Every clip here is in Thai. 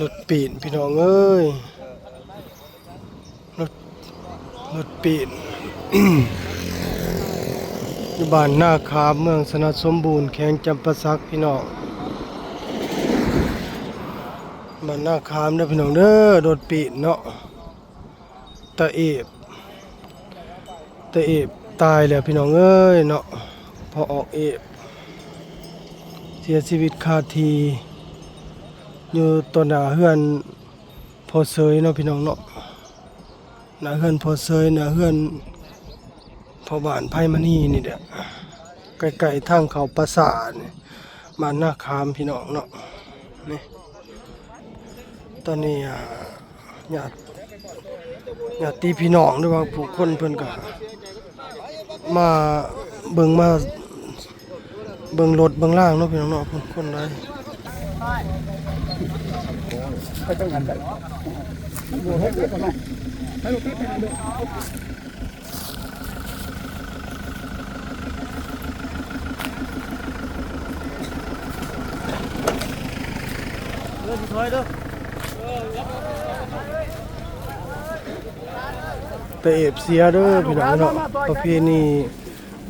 รถปีนพี่น้องเอ้ยรถรถปีนอยู่บ้านหน้าคาเมืองสนัดสมบูรณ์แขวงจำปาสักพี่น้องบ้านนาคามเด้อพี่น้องเด้อรถปีนเนาะตาเอบตาเอบตายแล้วพี่น้องเอ้ยเนาะพอออกเอบเสียชีวิตคาที อยู่ต้นหน้าเฮือนพอเซยเนาะพี่น้องเนาะหน้าเฮือนพอเซยหน้าเฮือนพอบ้านไผ่มณีนี่แหละใกลๆทางเขาปราสาทนี่บ้านนาคามพี่น้องเนาะนี่ตอนนี้อ่าญาติญาติพี่น้องหรือว่าผู้คนเพิ่นก็มาเบิ่งมาเบิ่งรถเบิ่งล่างเนาะพี่น้องเนาะเพิ่นคนหลาย แต่เอฟเสียเด้อพี่น้องเนาะประเพณี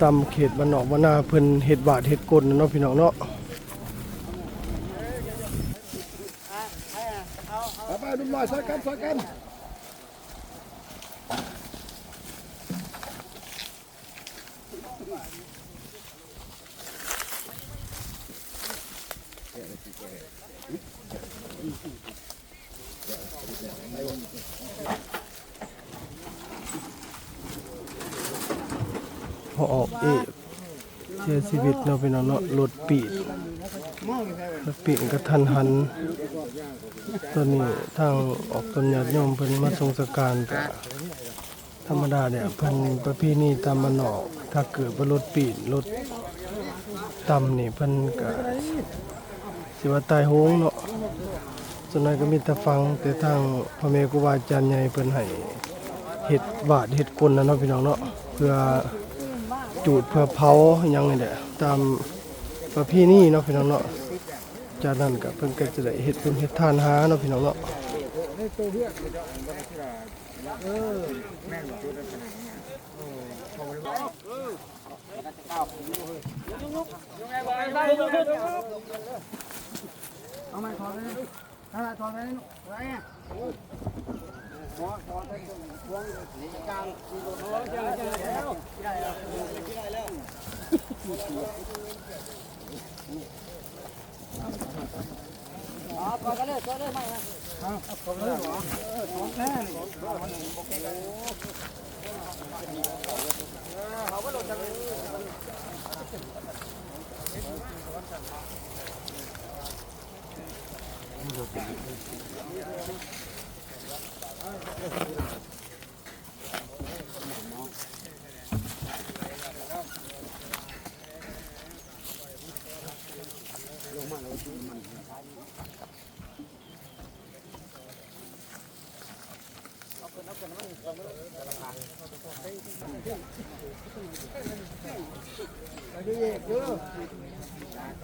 ตามเขตบ้านนอกบ้านนาเพิ่นเฮ็ดบาทเฮ็ดกลเนาะพี่น้องเนาะ เอาไปดุมหน่อยซอยกันซอยกันพอออกเอฟเสียชีวิตเนาะพี่น้องเนาะรถปีด ปีดกระทันหันตอนนี้ทางออกตนญาติโยมเพิ่นมาทรงสการก็ธรรมดาเนี่ยเพิ่นประเพณีตามบ้านอกถ้าเกิดว่ารถปีดรถต่ำนี่เพิ่นก็สิว่าตายโหงเนาะส่วนนั้นก็มีแต่ฟังแต่ทางพ่อแม่ครูบาอาจารย์ใหญ่เพิ่นให้เฮ็ดบาดเฮ็ดกลนะเนาะพี่น้องเนาะเพื่อจูดเพื่อเผาอหยังนี่แหละตามประเพณีเนาะพี่น้องเนาะ จากนั้นก็เพิ่นก็จะได้เฮ็ดบุญเฮ็ดทานหาเนาะพี่น้องเนาะเอามาถอดเลยเอามาถอดเลยไลงมาเราดูมัน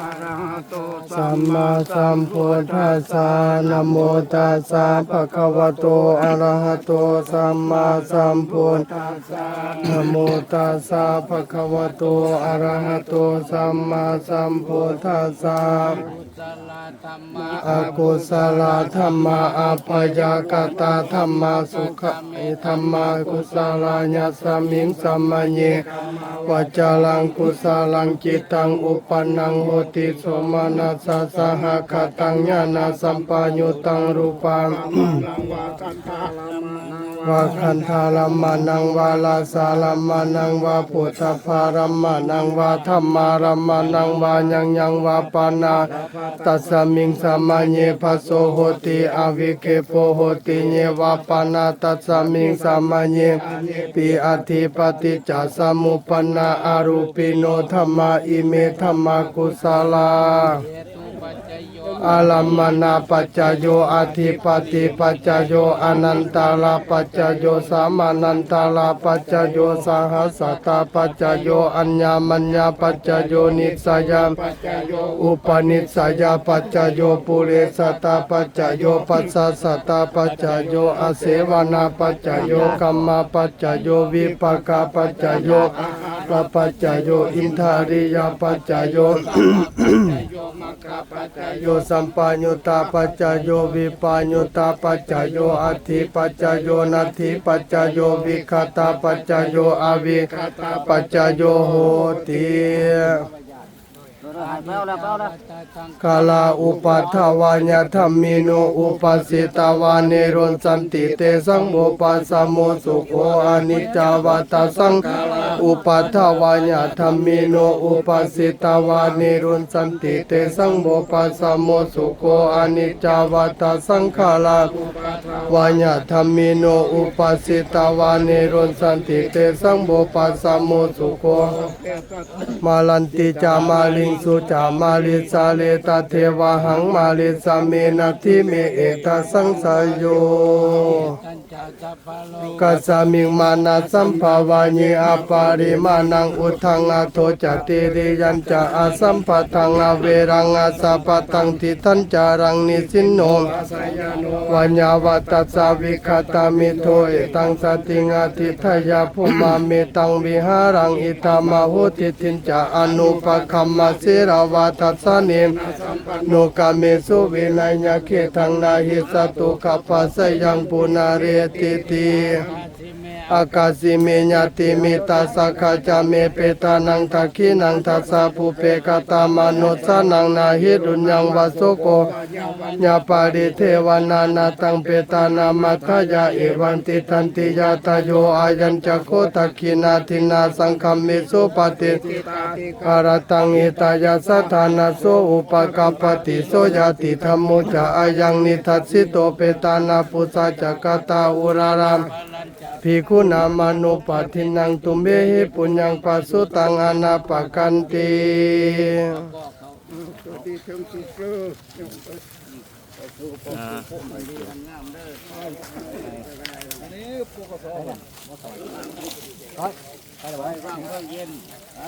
อะสัมมาสัมพุทธัสสะนะโมตัสสะภะคะวะโตอะระหะโตสัมมาสัมพุทธัสสะนะโมตัสสะภะคะวะโตอะระหะโตสัมมาสัมพุทธัสสะอกุศลธรรมะอัปยากตาธรรมะสุขมิธรรมะกุศลาญาสมิงสัมมเยวจารังกุศลังจิตังอุปนังโหติโสมานัสสะสหคตังญาณสัมปายุตังรูปัง วากันตาลามานาวาคันธารมมานังวาลาสารมมานังวาพุทธภารมมานังวาธรรมารมมานังวายังยังวาปานาตัสสมิงสมมาเยภโสโหติอวิเคโปโหติเยวาปานาตัสสมิงสมมาเยปิอธิปติจจสมุปนนาอารูปิโนธรรมาอิเมธรรมากุศลา อาลัมมนาปัจจโยอธิปติปัจจโยอนันตาลาปัจจโยสามานันตาลาปัจจโยสหัสสตาปัจจโยอัญญามัญญาปัจจโยนิสยามอุปนิสยาปัจจโยปุเรสตาปัจจโยปัสสสตาปัจจโยอเสวนาปัจจโยกัมมาปัจจโยวิปากาปัจจโยปะปัจจโยอินทาริยาปัจจโย โยสัมปัญญตาปัจจโยวิปัญญตาปัจจโยอธิปัจจโยนัตถิปัจจโยวิคตาปัจจโยอวิคตาปัจจโยโหติ กาลาอุปัฏฐวาญธรรมิโนอุปัสิตาวาเนรุนสันติเตสังโมปัสโมสุโขอนิจจาวัตสังอุปัฏฐวาญธรรมิโนอุปัสิตาวาเนรุนสันติเตสังโมปัสโมสุโขอนิจจาวัตสังขาลาวาญธรรมิโนอุปัสิตาวาเนรุนสันติเตสังโมปัสโมสุโขมาลันติจามาลิงสสุจามาลิสาเลตาเทวหังมาลิสาเมนะทิเมเอตาสังสยโย กัสมิงมานาสัมภาวาญิอาปาริมานังอุทังอาโทจติริยัญจะอาสัมปะทังอาเวรังอาสาปะทังทิทันจารังนิสินโนวัญญาวัตสาวิคตามิโทเอตังสติงอาทิทยาภุมาเมตังวิหารังอิตามาหุติทินจะอนุปคัมมาสิราวาทัสสนิมโนกาเมสุวินัยเขทังนาหิสตุขปัสสยังปุนาเรติติ อากาสิเมญาติมิตาสักขจาเมเปตานังทักขินังทัสสะภูเปกตามนุสานังนาหิรุญญังวาสุโกญาปาริเทวนานาตังเปตานามัทยาเอวันติทันติยาตโยอายัญจักโคทักขินาทินาสังคัมมิสุปฏิอารตังเอตายาสัทธานาโสอุปกาปติโสยาติธรรมุจาอายังนิทัสสิโตเปตานาปุสาจักตาอุราราม ภิกขุนามานุปัฏฐินังตุมเบหิปุญญังปัสสุตังอนาปกันติไปเลยไป